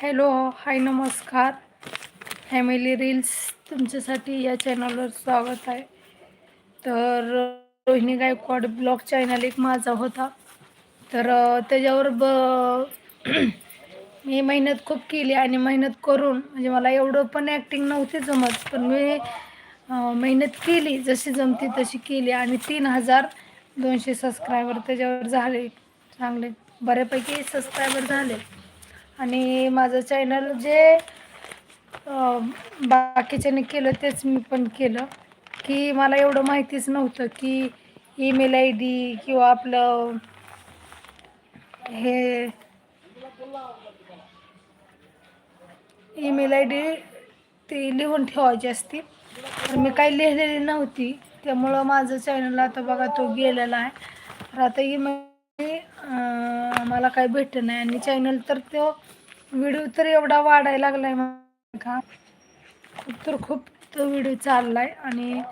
Hello hi नमस्कार. Family reels तुमच्यासाठी या चॅनलवर स्वागत आहे. तर रोहिणी गायकवाड ब्लॉग चॅनल एक माझा होता. तर त्याच्यावर ब मी मेहनत खूप केली आणि मेहनत करून म्हणजे मला एवढं पण ॲक्टिंग नव्हती जमत पण मी मेहनत केली जशी जमती तशी केली आणि तीन हजार दोनशे सबस्क्रायबर त्याच्यावर झाले. चांगले बऱ्यापैकी सबस्क्रायबर झाले. आणि माझं चॅनल जे बाकीच्याने केलं तेच मी पण केलं. की मला एवढं माहितीच नव्हतं की ईमेल आय डी किंवा आपलं हे ईमेल आय डी ती लिहून ठेवायची असती. तर मी काही लिहिलेली नव्हती. त्यामुळं माझं चॅनल आता बघा तो गेलेला आहे. तर आता ईमेल मला काही भेटत नाही. आणि चॅनल तर तो व्हिडिओ तर एवढा वाढायला लागलाय का? खूप तर खूप तो व्हिडिओ चाललाय आणि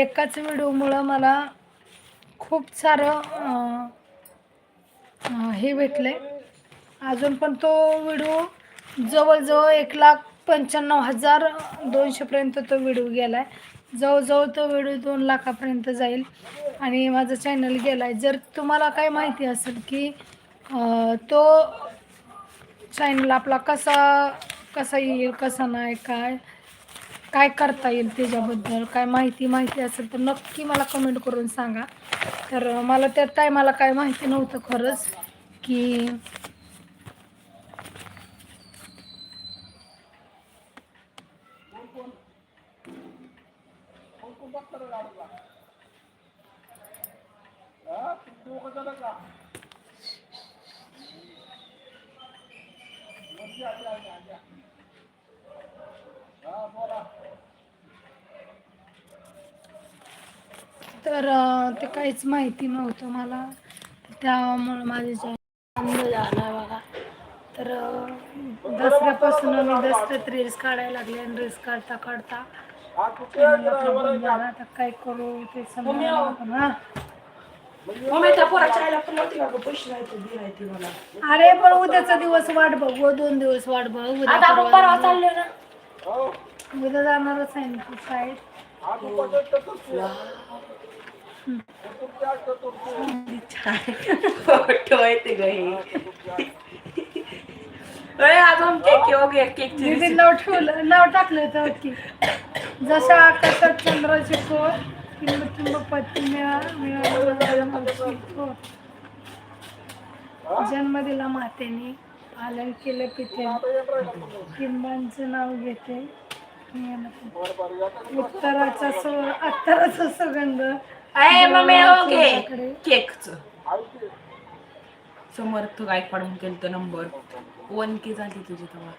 एकाच व्हिडिओमुळं मला खूप सारं हे भेटलं हे अजून पण तो व्हिडिओ जवळजवळ एक लाख पंच्याण्णव हजार दोनशेपर्यंत तो व्हिडिओ गेला आहे जवळजवळ तो व्हिडिओ दोन लाखापर्यंत जाईल. आणि माझा चॅनल गेला आहे जर तुम्हाला काय माहिती असेल की तो चॅनल आपला कसा कसा येईल कसा नाही काय काय करता येईल त्याच्याबद्दल काय माहिती माहिती असेल तर नक्की मला कमेंट करून सांगा. तर मला त्या टायमाला काय माहिती नव्हतं खरंच की तर ते काहीच माहिती नव्हतं मला. त्यामुळं माझे बंद झाला बघा तर दसऱ्यापासून मी दसऱ्यात रील्स काढायला लागले आणि रील्स काढता काढता. आता काय करू? ते समजा हा. मम्मी त्या पोराच्या आईला पण नव्हती का गं? पैसे नाही तर दिलाय ती मला अरे पण उद्याचा दिवस वाट बघ व दोन दिवस वाट बघ उद्या आता आपण परवा परवा चाललोय ना. उद्या जाणारच आहे ना तू शाळेत. ठेवायचे ग हे अजून केक ओके केक दीदी नाव ठेवलं नाव टाकलं होतं की. जशा आकाशात चंद्राची कोर पती मिळा मिळाली कोर जन्म दिला मातेने पालन केलं पित्याने किंबांचं नाव घेते. उत्तराचा सु अत्तराचा सुगंध. अरे मम्मी चंद्राकडे. केकच. समर्थ गायकवाड केलं नंबर? वन के झाली तुझी तेव्हा?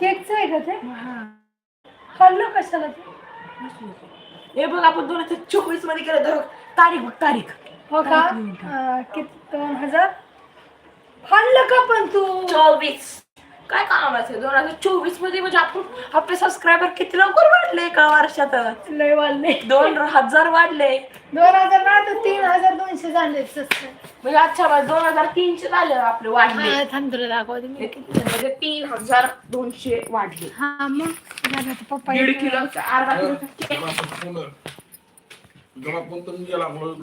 केकचं आहे का ते? हा. खाल्लं कशाला ते? हे बघ आपण दोन हजार चोवीसमध्ये केलं तर तारीख बघ तारीख. हो का. अं, किती दोन हजार? फाडलं का पण तू? चोवीस. काय कामाचं दोन हजार चोवीसमध्ये म्हणजे आपण आपले सबस्क्रायबर किती लवकर वाढले एका वर्षातच? लय वाढले. दोन हजार वाढले. दोन हजार ना तर तीन हजार दोनशे झाले म्हणजे अच्छा बा दोन हजार तीनशे झाले आपले वाढले. थांब तुला दाखवते मी म्हणजे तीन हजार दोनशे वाढले. हा मग. झालं पप्पा दीड. किलो अर्धा किलो केक जरा पण गेला म्हणून